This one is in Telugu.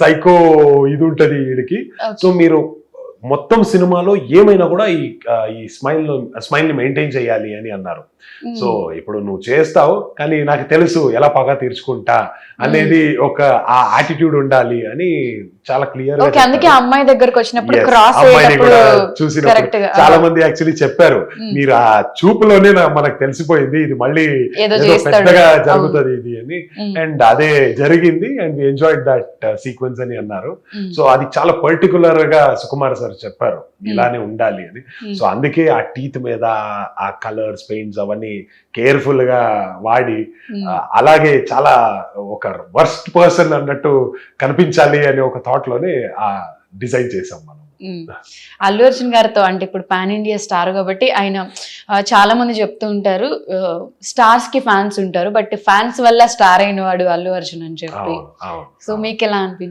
సైకో ఇది ఉంటది వీడికి. సో మీరు మొత్తం సినిమాలో ఏమైనా కూడా ఈ ఈ స్మైల్ స్మైల్ని మెయింటైన్ చేయాలి అని అన్నారు. సో ఇప్పుడు నువ్వు చేస్తావు కానీ నాకు తెలుసు ఎలా పగ తీర్చుకుంటా అనేది ఒక ఆ యాటిట్యూడ్ ఉండాలి అని చాలా క్లియర్ అందుకే అమ్మాయి దగ్గరకు వచ్చినప్పుడు క్రాస్ అమ్మాయిని అయ్యేటప్పుడు కూడా చూసినప్పుడు చాలా మంది యాక్చువల్లీ చెప్పారు. మీరు ఆ చూపులోనే మనకు తెలిసిపోయింది ఇది మళ్ళీ పెద్దగా జరుగుతుంది ఇది అని. అండ్ అదే జరిగింది అండ్ ఎంజాయిడ్ దట్ సీక్వెన్స్ అని అన్నారు. సో అది చాలా పర్టికులర్గా సుకుమార్ సార్ చెప్పారు. ఇలానే ఉండాలి అని. సో అందుకే ఆ టీత్ మీద ఆ కలర్స్ పెయింట్స్ అవన్నీ కేర్ఫుల్గా వాడి అలాగే చాలా ఒక వర్స్ట్ పర్సన్ అన్నట్టు కనిపించాలి అనే ఒక థాట్లోనే ఆ డిజైన్ చేసాం మనం. అల్లు అర్జున్ గారితో అంటే ఇప్పుడు పాన్ ఇండియా స్టార్ కాబట్టి ఆయన చాలా మంది చెప్తూ ఉంటారు స్టార్స్కి ఫ్యాన్స్ ఉంటారు బట్ ఫ్యాన్స్ వల్ల స్టార్ అయిన వాడు అల్లు అర్జున్ అని చెప్పి. సో మీకు ఎలా అనిపించింది